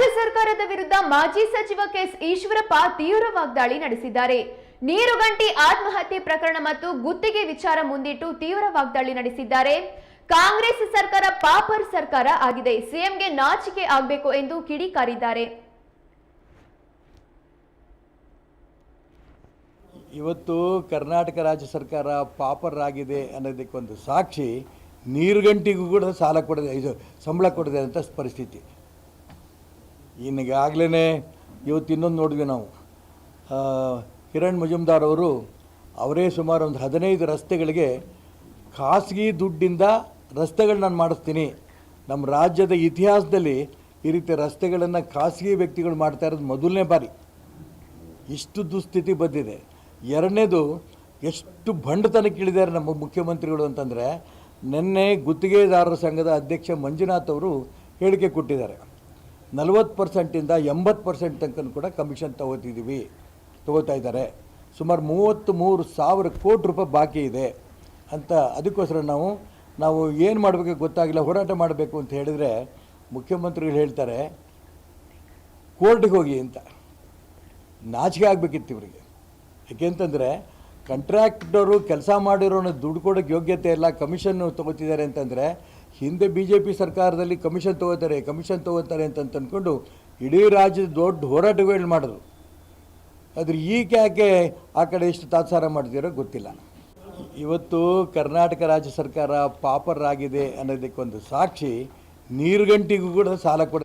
ರಾಜ್ಯ ಸರ್ಕಾರದ ವಿರುದ್ಧ ಮಾಜಿ ಸಚಿವ ಕೆಎಸ್ ಈಶ್ವರಪ್ಪ ತೀವ್ರ ವಾಗ್ದಾಳಿ ನಡೆಸಿದ್ದಾರೆ. ನೀರುಗಂಟಿ ಆತ್ಮಹತ್ಯೆ ಪ್ರಕರಣ ಮತ್ತು ಗುತ್ತಿಗೆ ವಿಚಾರ ಮುಂದಿಟ್ಟು ತೀವ್ರ ವಾಗ್ದಾಳಿ ನಡೆಸಿದ್ದಾರೆ. ಕಾಂಗ್ರೆಸ್ ಸರ್ಕಾರ ಪಾಪರ್ ಸರ್ಕಾರ ಆಗಿದೆ. ಸಿಎಂಗೆ ನಾಚಿಕೆ ಆಗಬೇಕು ಎಂದು ಕಿಡಿಕಾರಿದ್ದಾರೆ. ಇವತ್ತು ಕರ್ನಾಟಕ ರಾಜ್ಯ ಸರ್ಕಾರ ಪಾಪರ್ ಆಗಿದೆ ಅನ್ನೋದಕ್ಕೊಂದು ಸಾಕ್ಷಿ ನೀರುಗಂಟಿಗೂ ಕೂಡ ಸಾಲ ಕೊಡದೆ ಸಂಬಳ ಕೊಡದೆ ಅಂತ ಪರಿಸ್ಥಿತಿ. ಈಗಾಗಲೇ ಇವತ್ತು ಇನ್ನೊಂದು ನೋಡಿದ್ವಿ ನಾವು. ಕಿರಣ್ ಮಜುಮ್ದಾರ್ ಅವರು ಅವರೇ ಸುಮಾರು ಒಂದು ಹದಿನೈದು ರಸ್ತೆಗಳಿಗೆ ಖಾಸಗಿ ದುಡ್ಡಿಂದ ರಸ್ತೆಗಳು ನಾನು ಮಾಡಿಸ್ತೀನಿ. ನಮ್ಮ ರಾಜ್ಯದ ಇತಿಹಾಸದಲ್ಲಿ ಈ ರೀತಿ ರಸ್ತೆಗಳನ್ನು ಖಾಸಗಿ ವ್ಯಕ್ತಿಗಳು ಮಾಡ್ತಾ ಇರೋದು ಮೊದಲನೇ ಬಾರಿ. ಇಷ್ಟು ದುಸ್ಥಿತಿ ಬಂದಿದೆ. ಎರಡನೇದು, ಎಷ್ಟು ಬಂಡತನಕ್ಕೆ ಇಳಿದಾರೆ ನಮ್ಮ ಮುಖ್ಯಮಂತ್ರಿಗಳು ಅಂತಂದರೆ, ನಿನ್ನೆ ಗುತ್ತಿಗೆದಾರರ ಸಂಘದ ಅಧ್ಯಕ್ಷ ಮಂಜುನಾಥ್ ಅವರು ಹೇಳಿಕೆ ಕೊಟ್ಟಿದ್ದಾರೆ. ನಲವತ್ತು ಪರ್ಸೆಂಟಿಂದ ಎಂಬತ್ತು ಪರ್ಸೆಂಟ್ ತನಕ ಕೂಡ ಕಮಿಷನ್ ತಗೋತಿದ್ದೀವಿ ತಗೋತಾ ಇದ್ದಾರೆ. ಸುಮಾರು ಮೂವತ್ತು ಮೂರು ಸಾವಿರ ಕೋಟಿ ರೂಪಾಯಿ ಬಾಕಿ ಇದೆ ಅಂತ ಅದಕ್ಕೋಸ್ಕರ ನಾವು ನಾವು ಏನು ಮಾಡಬೇಕು ಗೊತ್ತಾಗಿಲ್ಲ, ಹೋರಾಟ ಮಾಡಬೇಕು ಅಂತ ಹೇಳಿದರೆ ಮುಖ್ಯಮಂತ್ರಿಗಳು ಹೇಳ್ತಾರೆ, ಕೋರ್ಟಿಗೆ ಹೋಗಿ ಅಂತ. ನಾಚಿಕೆ ಆಗಬೇಕಿತ್ತು ಇವರಿಗೆ. ಯಾಕೆಂತಂದರೆ ಕಂಟ್ರಾಕ್ಟರು ಕೆಲಸ ಮಾಡಿರೋನ ದುಡ್ಡು ಕೊಡೋಕ್ಕೆ ಯೋಗ್ಯತೆ ಇಲ್ಲ ಕಮಿಷನ್ ತೊಗೋತಿದ್ದಾರೆ ಅಂತಂದರೆ, ಹಿಂದೆ ಬಿ ಜೆ ಪಿ ಸರ್ಕಾರದಲ್ಲಿ ಕಮಿಷನ್ ತೊಗೋತಾರೆ ಕಮಿಷನ್ ತೊಗೋತಾರೆ ಅಂತ ಅಂದ್ಕೊಂಡು ಇಡೀ ರಾಜ್ಯದ ದೊಡ್ಡ ಹೋರಾಟಗಳು ಮಾಡಿದ್ರು. ಆದರೆ ಈಗ ಯಾಕೆ ಆ ಕಡೆ ಎಷ್ಟು ತಾತ್ಸಾರ ಮಾಡ್ತಿರೋ ಗೊತ್ತಿಲ್ಲ. ಇವತ್ತು ಕರ್ನಾಟಕ ರಾಜ್ಯ ಸರ್ಕಾರ ಪಾಪರ್ ಆಗಿದೆ ಅನ್ನೋದಕ್ಕೊಂದು ಸಾಕ್ಷಿ ನೀರುಗಂಟಿಗೂ ಕೂಡ ಸಾಲ ಕೊಡ